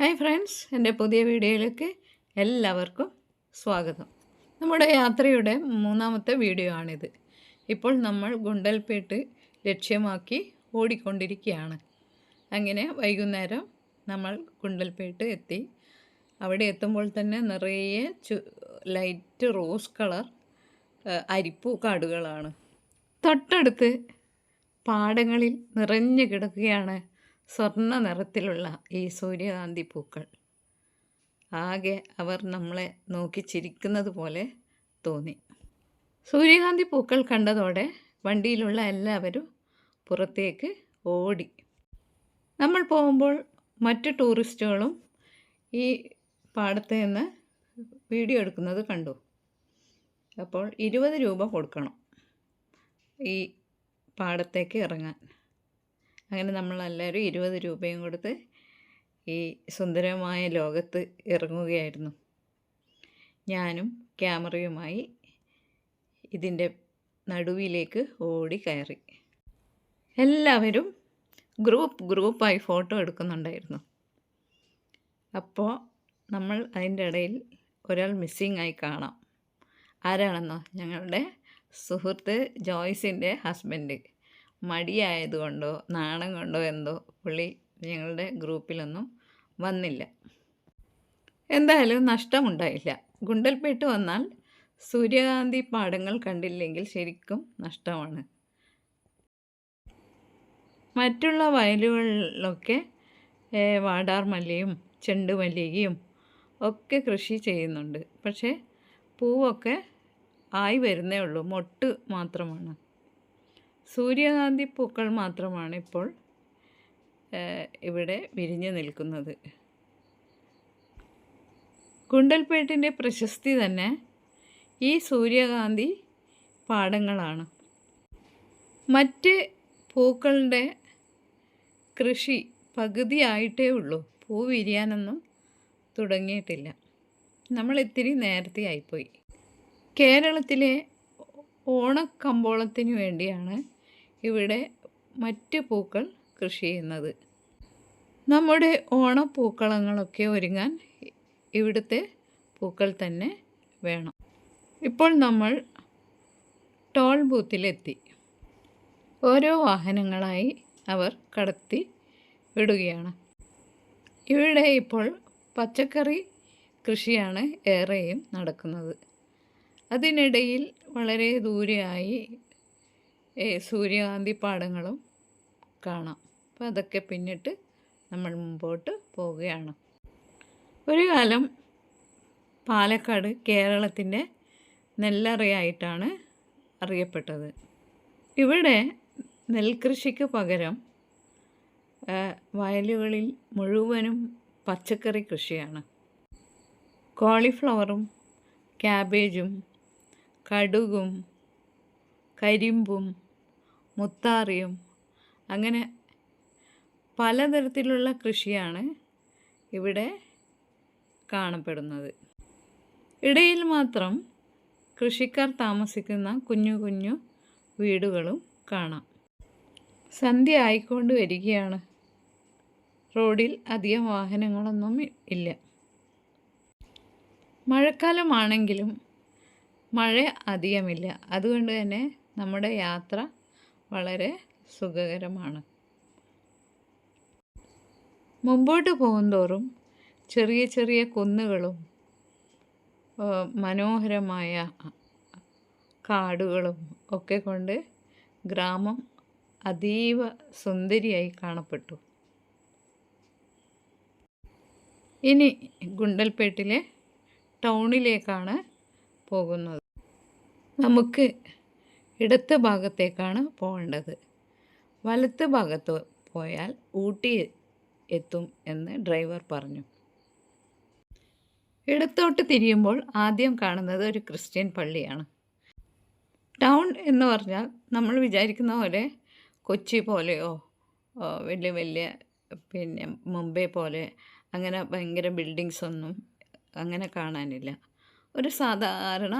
Hi friends എന്റെ പുതിയ വീഡിയോയിലേക്ക് എല്ലാവർക്കും സ്വാഗതം. നമ്മുടെ യാത്രയുടെ മൂന്നാമത്തെ വീഡിയോ ആണിത്. ഇപ്പോൾ നമ്മൾ ഗുണ്ടൽപേട്ട് ലക്ഷ്യമാക്കി ഓടിക്കൊണ്ടിരിക്കുകയാണ്. അങ്ങനെ വൈകുന്നേരം നമ്മൾ ഗുണ്ടൽപേട്ട് എത്തി. അവിടെ എത്തുമ്പോൾ തന്നെ നിറയെ ലൈറ്റ് റോസ് കളർ അരിപ്പൂ കാടുകളാണ്. തൊട്ടടുത്ത് പാടങ്ങളിൽ നിറഞ്ഞു കിടക്കുകയാണ് സ്വർണ നിറത്തിലുള്ള ഈ സൂര്യകാന്തി പൂക്കൾ. ആകെ അവർ നമ്മളെ നോക്കി ചിരിക്കുന്നത് പോലെ തോന്നി. സൂര്യകാന്തി പൂക്കൾ കണ്ടതോടെ വണ്ടിയിലുള്ള എല്ലാവരും പുറത്തേക്ക് ഓടി. നമ്മൾ പോകുമ്പോൾ മറ്റ് ടൂറിസ്റ്റുകളും ഈ പാടത്ത് നിന്ന് വീഡിയോ എടുക്കുന്നത് കണ്ടു. അപ്പോൾ ഇരുപത് രൂപ കൊടുക്കണം ഈ പാടത്തേക്ക് ഇറങ്ങാൻ. അങ്ങനെ നമ്മളെല്ലാവരും ഇരുപത് രൂപയും കൊടുത്ത് ഈ സുന്ദരമായ ലോകത്ത് ഇറങ്ങുകയായിരുന്നു. ഞാനും ക്യാമറയുമായി ഇതിന്റെ നടുവിലേക്ക് ഓടി കയറി. എല്ലാവരും ഗ്രൂപ്പ് ഗ്രൂപ്പായി ഫോട്ടോ എടുക്കുന്നുണ്ടായിരുന്നു. അപ്പോൾ നമ്മൾ അതിന്റെ ഇടയിൽ ഒരാൾ മിസ്സിങ് ആയി കാണാം. ആരാണെന്നോ? ഞങ്ങളുടെ സുഹൃത്ത് ജോയ്സിന്റെ ഹസ്ബൻഡ്. മടിയായതുകൊണ്ടോ നാണം കൊണ്ടോ എന്തോ പുള്ളി ഞങ്ങളുടെ ഗ്രൂപ്പിലൊന്നും വന്നില്ല. എന്തായാലും നഷ്ടമുണ്ടായില്ല. ഗുണ്ടൽപേട്ട് വന്നാൽ സൂര്യകാന്തി പാടങ്ങൾ കണ്ടില്ലെങ്കിൽ ശരിക്കും നഷ്ടമാണ്. മറ്റുള്ള വയലുകളിലൊക്കെ വാടാർമല്ലിയും ചെണ്ടുമല്ലികയും ഒക്കെ കൃഷി ചെയ്യുന്നുണ്ട്. പക്ഷേ പൂവൊക്കെ ആയി വരുന്നേ ഉള്ളൂ. മൊട്ട് മാത്രമാണ്. സൂര്യകാന്തി പൂക്കൾ മാത്രമാണ് ഇപ്പോൾ ഇവിടെ വിരിഞ്ഞു നിൽക്കുന്നത്. ഗുണ്ടൽപേട്ടിന്റെ പ്രശസ്തി തന്നെ ഈ സൂര്യകാന്തി പാടങ്ങളാണ്. മറ്റ് പൂക്കളുടെ കൃഷി പകുതിയായിട്ടേ ഉള്ളൂ. പൂ വിരിയാനൊന്നും തുടങ്ങിയിട്ടില്ല. നമ്മൾ ഇത്തിരി നേരത്തെ ആയിപ്പോയി. കേരളത്തിലെ ഓണക്കമ്പോളത്തിന് വേണ്ടിയാണ് ഇവിടെ മറ്റ് പൂക്കൾ കൃഷി ചെയ്യുന്നത്. നമ്മുടെ ഓണപ്പൂക്കളങ്ങളൊക്കെ ഒരുങ്ങാൻ ഇവിടുത്തെ പൂക്കൾ തന്നെ വേണം. ഇപ്പോൾ നമ്മൾ ടോൾ ബൂത്തിലെത്തി. ഓരോ വാഹനങ്ങളായി അവർ കടത്തി വിടുകയാണ്. ഇവിടെ ഇപ്പോൾ പച്ചക്കറി കൃഷിയാണ് ഏറെയും നടക്കുന്നത്. അതിനിടയിൽ വളരെ ദൂരെയായി സൂര്യകാന്തി പാടങ്ങളും കാണാം. അപ്പോൾ അതൊക്കെ പിന്നിട്ട് നമ്മൾ മുമ്പോട്ട് പോവുകയാണ്. ഒരു കാലം പാലക്കാട് കേരളത്തിന്റെ നെല്ലറയായിട്ടാണ് അറിയപ്പെട്ടത്. ഇവിടെ നെൽകൃഷിക്ക് പകരം വയലുകളിൽ മുഴുവനും പച്ചക്കറി കൃഷിയാണ്. കോളിഫ്ലവറും ക്യാബേജും കടുകും കരിമ്പും മുത്താറിയും. അങ്ങനെ പലതരത്തിലുള്ള കൃഷിയാണ് ഇവിടെ കാണപ്പെടുന്നത്. ഇടയിൽ മാത്രം കൃഷിക്കാർ താമസിക്കുന്ന കുഞ്ഞു കുഞ്ഞു വീടുകളും കാണാം. സന്ധ്യ ആയിക്കൊണ്ട് വരികയാണ്. റോഡിൽ അധികം വാഹനങ്ങളൊന്നും ഇല്ല. മഴക്കാലമാണെങ്കിലും മഴ അധികമില്ല. അതുകൊണ്ട് തന്നെ നമ്മുടെ യാത്ര വളരെ സുഖകരമാണ്. മുമ്പോട്ട് പോകുന്തോറും ചെറിയ ചെറിയ കുന്നുകളും മനോഹരമായ കാടുകളും ഒക്കെ കൊണ്ട് ഗ്രാമം അതീവ സുന്ദരിയായി കാണപ്പെട്ടു. ഇനി ഗുണ്ടൽപേട്ടിലെ ടൗണിലേക്കാണ് പോകുന്നത്. നമുക്ക് ഇടത്ത് ഭാഗത്തേക്കാണ് പോകേണ്ടത്. വലത്ത് ഭാഗത്ത് പോയാൽ ഊട്ടി എത്തും എന്ന് ഡ്രൈവർ പറഞ്ഞു. ഇടത്തോട്ട് തിരിയുമ്പോൾ ആദ്യം കാണുന്നത് ഒരു ക്രിസ്ത്യൻ പള്ളിയാണ്. ടൗൺ എന്ന് പറഞ്ഞാൽ നമ്മൾ വിചാരിക്കുന്ന പോലെ കൊച്ചി പോലെയോ വലിയ വലിയ പിന്നെ മുംബൈ പോലെ അങ്ങനെ ഭയങ്കര ബിൽഡിങ്സ് ഒന്നും അങ്ങനെ കാണാനില്ല. ഒരു സാധാരണ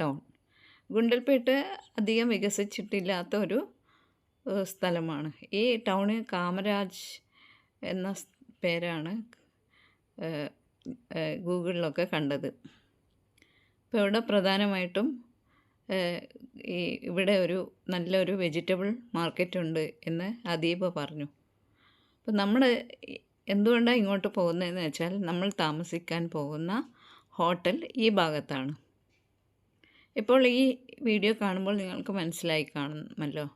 ടൗൺ. ഗുണ്ടൽപേട്ട് അധികം വികസിച്ചിട്ടില്ലാത്ത ഒരു സ്ഥലമാണ്. ഈ ടൗണ് കാമരാജ് എന്ന പേരാണ് ഗൂഗിളിലൊക്കെ കണ്ടത്. അപ്പോൾ ഇവിടെ പ്രധാനമായിട്ടും ഈ ഇവിടെ ഒരു നല്ലൊരു വെജിറ്റബിൾ മാർക്കറ്റ് ഉണ്ട് എന്ന് അദീബ പറഞ്ഞു. അപ്പോൾ നമ്മൾ എന്തുകൊണ്ടാണ് ഇങ്ങോട്ട് പോകുന്നതെന്ന് വെച്ചാൽ നമ്മൾ താമസിക്കാൻ പോകുന്ന ഹോട്ടൽ ഈ ഭാഗത്താണ്. ഇപ്പോൾ ഈ വീഡിയോ കാണുമ്പോൾ നിങ്ങൾക്ക് മനസ്സിലായി കാണുമല്ലോ.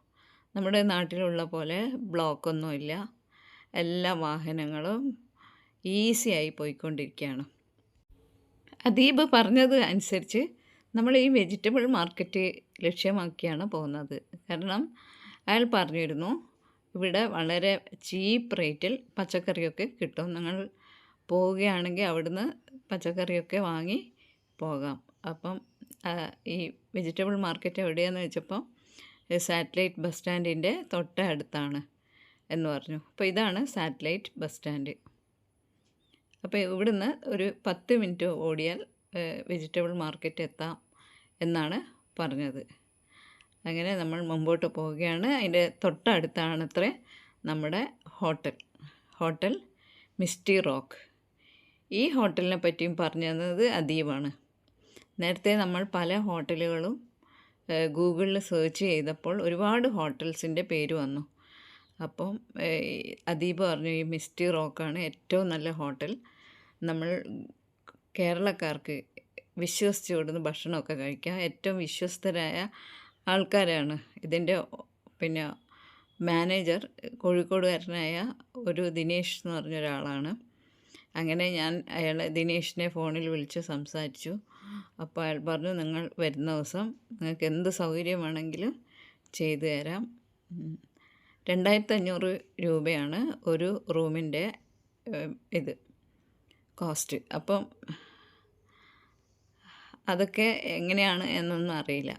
നമ്മുടെ നാട്ടിലുള്ള പോലെ ബ്ലോക്കൊന്നുമില്ല. എല്ലാ വാഹനങ്ങളും ഈസി ആയി പോയിക്കൊണ്ടിരിക്കുകയാണ്. അദീബ് പറഞ്ഞത് അനുസരിച്ച് നമ്മൾ ഈ വെജിറ്റബിൾ മാർക്കറ്റ് ലക്ഷ്യമാക്കിയാണ് പോകുന്നത്. കാരണം അയാൾ പറഞ്ഞിരുന്നു ഇവിടെ വളരെ ചീപ്പ് റേറ്റിൽ പച്ചക്കറിയൊക്കെ കിട്ടും. നിങ്ങൾ പോവുകയാണെങ്കിൽ അവിടുന്ന് പച്ചക്കറിയൊക്കെ വാങ്ങി പോകാം. അപ്പം ഈ വെജിറ്റബിൾ മാർക്കറ്റ് എവിടെയാണെന്ന് വെച്ചപ്പോൾ സാറ്റലൈറ്റ് ബസ് സ്റ്റാൻഡിന്റെ തൊട്ടടുത്താണ് എന്ന് പറഞ്ഞു. അപ്പോൾ ഇതാണ് സാറ്റലൈറ്റ് ബസ് സ്റ്റാൻഡ് അപ്പോൾ ഇവിടുന്ന് ഒരു പത്ത് മിനിറ്റ് ഓടിയാൽ വെജിറ്റബിൾ മാർക്കറ്റ് എത്താം എന്നാണ് പറഞ്ഞത്. അങ്ങനെ നമ്മൾ മുമ്പോട്ട് പോവുകയാണ്. അതിന്റെ തൊട്ടടുത്താണത്രേ നമ്മുടെ ഹോട്ടൽ. Hotel misty rock. ഈ ഹോട്ടലിനെ പറ്റിയും പറഞ്ഞു തന്നത് അദീബാണ്. നേരത്തെ നമ്മൾ പല ഹോട്ടലുകളും ഗൂഗിളിൽ സെർച്ച് ചെയ്തപ്പോൾ ഒരുപാട് ഹോട്ടൽസിന്റെ പേര് വന്നു. അപ്പം അദീബ് പറഞ്ഞു ഈ മിസ്റ്റി റോക്കാണ് ഏറ്റവും നല്ല ഹോട്ടൽ. നമ്മൾ കേരളക്കാർക്ക് വിശ്വസിച്ച് കൊടുന്ന് ഭക്ഷണമൊക്കെ കഴിക്കാം ഏറ്റവും വിശ്വസ്തരായ ആൾക്കാരാണ്. ഇതിന്റെ പിന്നെ മാനേജർ കോഴിക്കോടുകാരനായ ഒരു ദിനേഷ് എന്ന് പറഞ്ഞൊരാളാണ്. അങ്ങനെ ഞാൻ അയാളെ ദിനേഷിനെ ഫോണിൽ വിളിച്ച് സംസാരിച്ചു. അപ്പോൾ അയാൾ പറഞ്ഞു നിങ്ങൾ വരുന്ന ദിവസം നിങ്ങൾക്ക് എന്ത് സൗകര്യം വേണമെങ്കിലും ചെയ്തു തരാം. രണ്ടായിരത്തി അഞ്ഞൂറ് രൂപയാണ് ഒരു റൂമിന്റെ ഇത് കോസ്റ്റ്. അപ്പം അതൊക്കെ എങ്ങനെയാണ് എന്നൊന്നും അറിയില്ല.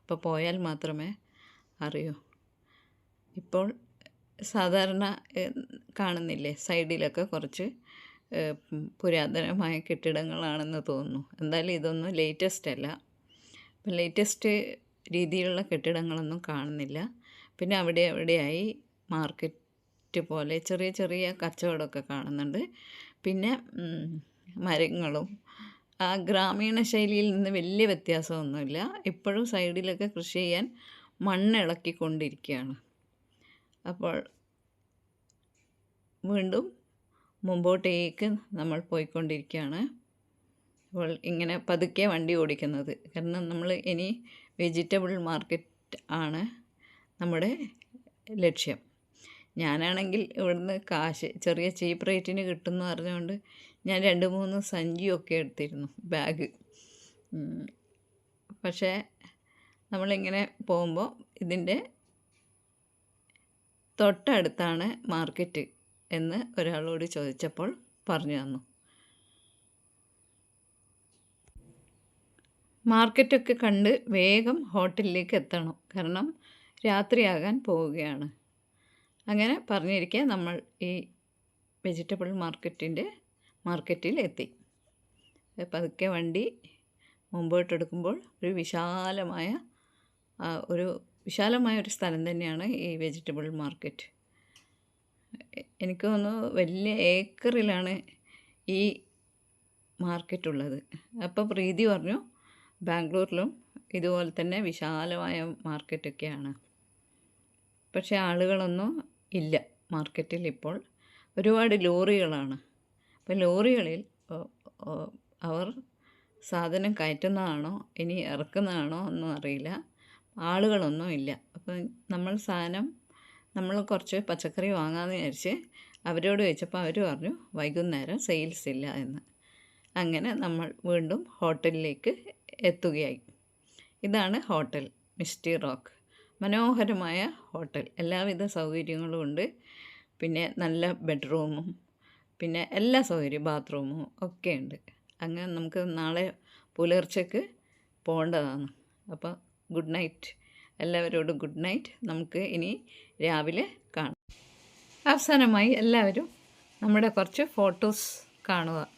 അപ്പോൾ പോയാൽ മാത്രമേ അറിയൂ. ഇപ്പോൾ സാധാരണ കാണുന്നില്ലേ? സൈഡിലൊക്കെ കുറച്ച് പുരാതനമായ കെട്ടിടങ്ങളാണെന്ന് തോന്നുന്നു. എന്തായാലും ഇതൊന്നും ലേറ്റസ്റ്റ് അല്ല. അപ്പം ലേറ്റസ്റ്റ് രീതിയിലുള്ള കെട്ടിടങ്ങളൊന്നും കാണുന്നില്ല. പിന്നെ അവിടെ അവിടെയായി മാർക്കറ്റ് പോലെ ചെറിയ ചെറിയ കച്ചവടമൊക്കെ കാണുന്നുണ്ട്. പിന്നെ മരങ്ങളും. ആ ഗ്രാമീണ ശൈലിയിൽ നിന്ന് വലിയ വ്യത്യാസമൊന്നുമില്ല. ഇപ്പോഴും സൈഡിലൊക്കെ കൃഷി ചെയ്യാൻ മണ്ണ് മണ്ണിളക്കിക്കൊണ്ടിരിക്കുകയാണ്. അപ്പോൾ വീണ്ടും മുമ്പോട്ടേക്ക് നമ്മൾ പോയിക്കൊണ്ടിരിക്കുകയാണ്. അപ്പോൾ ഇങ്ങനെ പതുക്കെ വണ്ടി ഓടിക്കുന്നത്. കാരണം നമ്മൾ ഇനി വെജിറ്റബിൾ മാർക്കറ്റ് ആണ് നമ്മുടെ ലക്ഷ്യം. ഞാനാണെങ്കിൽ ഇവിടുന്ന് കാശ് ചെറിയ ചീപ്പ് റേറ്റിന് കിട്ടുമെന്ന് പറഞ്ഞുകൊണ്ട് ഞാൻ രണ്ട് മൂന്ന് സഞ്ചിയൊക്കെ എടുത്തിരുന്നു ബാഗ്. പക്ഷേ നമ്മളിങ്ങനെ പോകുമ്പോൾ ഇതിന്റെ തൊട്ടടുത്താണ് മാർക്കറ്റ് എന്ന് ഒരാളോട് ചോദിച്ചപ്പോൾ പറഞ്ഞു തന്നു. മാർക്കറ്റൊക്കെ കണ്ട് വേഗം ഹോട്ടലിലേക്ക് എത്തണം. കാരണം രാത്രിയാകാൻ പോവുകയാണ്. അങ്ങനെ പറഞ്ഞിരിക്കെ നമ്മൾ ഈ വെജിറ്റബിൾ മാർക്കറ്റിന്റെ മാർക്കറ്റിൽ എത്തി. പതുക്കെ വണ്ടി മുമ്പോട്ടെടുക്കുമ്പോൾ ഒരു വിശാലമായ ഒരു വിശാലമായ ഒരു സ്ഥലം തന്നെയാണ് ഈ വെജിറ്റബിൾ മാർക്കറ്റ്. എനിക്ക് തോന്നുന്നു വലിയ ഏക്കറിലാണ് ഈ മാർക്കറ്റ് ഉള്ളത് അപ്പോൾ പ്രീതി പറഞ്ഞു ബാംഗ്ലൂരിലും ഇതുപോലെ തന്നെ വിശാലമായ മാർക്കറ്റൊക്കെയാണ്. പക്ഷേ ആളുകളൊന്നും ഇല്ല മാർക്കറ്റിൽ ഇപ്പോൾ. ഒരുപാട് ലോറികളാണ്. അപ്പോൾ ലോറികളിൽ അവർ സാധനം കയറ്റുന്നതാണോ ഇനി ഇറക്കുന്നതാണോ ഒന്നും അറിയില്ല ആളുകളൊന്നും ഇല്ല. അപ്പം നമ്മൾ സാധനം നമ്മൾ കുറച്ച് പച്ചക്കറി വാങ്ങാമെന്ന് വിചാരിച്ച് അവരോട് ചോദിച്ചപ്പോൾ അവർ പറഞ്ഞു വൈകുന്നേരം സെയിൽസ് ഇല്ല എന്ന്. അങ്ങനെ നമ്മൾ വീണ്ടും ഹോട്ടലിലേക്ക് എത്തുകയായി. ഇതാണ് ഹോട്ടൽ മിസ്റ്റി റോക്ക്. മനോഹരമായ ഹോട്ടൽ. എല്ലാവിധ സൗകര്യങ്ങളും ഉണ്ട്. പിന്നെ നല്ല ബെഡ്റൂമും. പിന്നെ എല്ലാ സൗകര്യവും ബാത്റൂമും ഒക്കെ ഉണ്ട്. അങ്ങനെ നമുക്ക് നാളെ പുലർച്ചയ്ക്ക് പോകേണ്ടതാണ്. അപ്പോൾ ഗുഡ് നൈറ്റ്. എല്ലാവരോടും ഗുഡ് നൈറ്റ് നമുക്ക് ഇനി രാവിലെ കാണാം. അവസാനമായി എല്ലാവരും നമ്മുടെ കുറച്ച് ഫോട്ടോസ് കാണുക.